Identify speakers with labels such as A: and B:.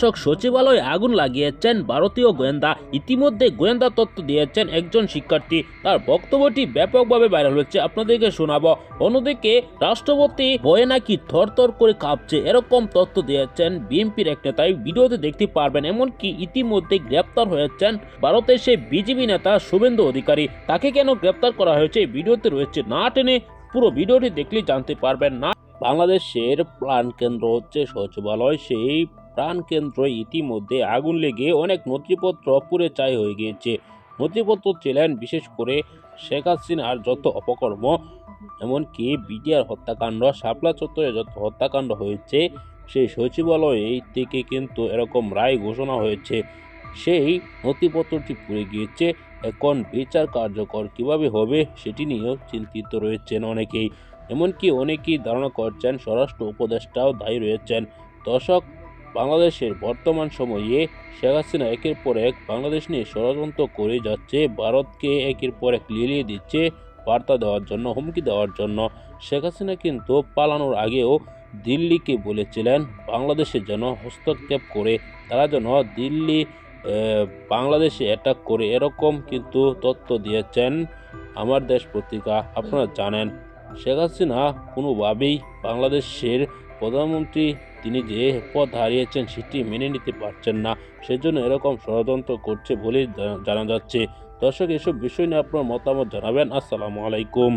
A: দর্শক সচিবালয়ে আগুন লাগিয়েছেন ভারতীয় গোয়েন্দা। ইতিমধ্যে গোয়েন্দা তথ্য দিয়েছেন একজন শিক্ষার্থী। তার বক্তব্যটি ব্যাপকভাবে ভাইরাল হচ্ছে আপনাদেরকে শোনাবো। অন্যদিকে রাষ্ট্রপতি বয়ে নাকি থরথর করে কাঁপছে। এরকম তথ্য দিয়েছেন বিএনপির এক নেতাই ভিডিওতে দেখতে পারবেন এমনকি ইতিমধ্যে গ্রেপ্তার হয়েছেন ভারতের সেই বিজেপি নেতা শুভেন্দু অধিকারী। তাকে কেন গ্রেপ্তার করা হয়েছে ভিডিওতে রয়েছে। না টেনে পুরো ভিডিওটি দেখলে জানতে পারবেন। না বাংলাদেশের প্রাণ কেন্দ্র হচ্ছে সচিবালয়। সেই প্রাণ কেন্দ্রে ইতিমধ্যে আগুন লেগে অনেক নথিপত্র পুড়ে চাই হয়ে গিয়েছে। নথিপত্র ছিলেন বিশেষ করে শেখ হাসিনার যত অপকর্ম, এমনকি বিডিআর হত্যাকাণ্ড, শাপলা চত্বরে যত হত্যাকাণ্ড হয়েছে, সেই সচিবালয়ে থেকে কিন্তু এরকম রায় ঘোষণা হয়েছে। সেই নথিপত্রটি পুড়ে গিয়েছে। এখন বিচার কার্যকর কীভাবে হবে সেটি নিয়েও চিন্তিত রয়েছেন অনেকেই। এমনকি অনেকেই ধারণা করছেন স্বরাষ্ট্র উপদেষ্টাও দায়ী রয়েছেন। দর্শক, বাংলাদেশের বর্তমান সময়ে শেখ হাসিনা একের পর এক বাংলাদেশ নিয়ে ষড়যন্ত্র করে যাচ্ছে, ভারতকে একের পর এক লিলিয়ে দিচ্ছে বার্তা দেওয়ার জন্য, হুমকি দেওয়ার জন্য। শেখ হাসিনা কিন্তু পালানোর আগেও দিল্লিকে বলেছিলেন বাংলাদেশের যেন হস্তক্ষেপ করে, তারা যেন দিল্লি বাংলাদেশে অ্যাটাক করে, এরকম কিন্তু তথ্য দিয়েছেন আমার দেশ পত্রিকা। আপনারা জানেন শেখ হাসিনা কোনোভাবেই বাংলাদেশের প্রধানমন্ত্রী তিনি যে পথ হারিয়েছেন সেটি মেনে নিতে পারছেন না। সেজন্য এরকম ষড়যন্ত্র করছে বলেই জানা যাচ্ছে। দর্শক, এসব বিষয় নিয়ে আপনার মতামত জানাবেন। আসসালামু আলাইকুম।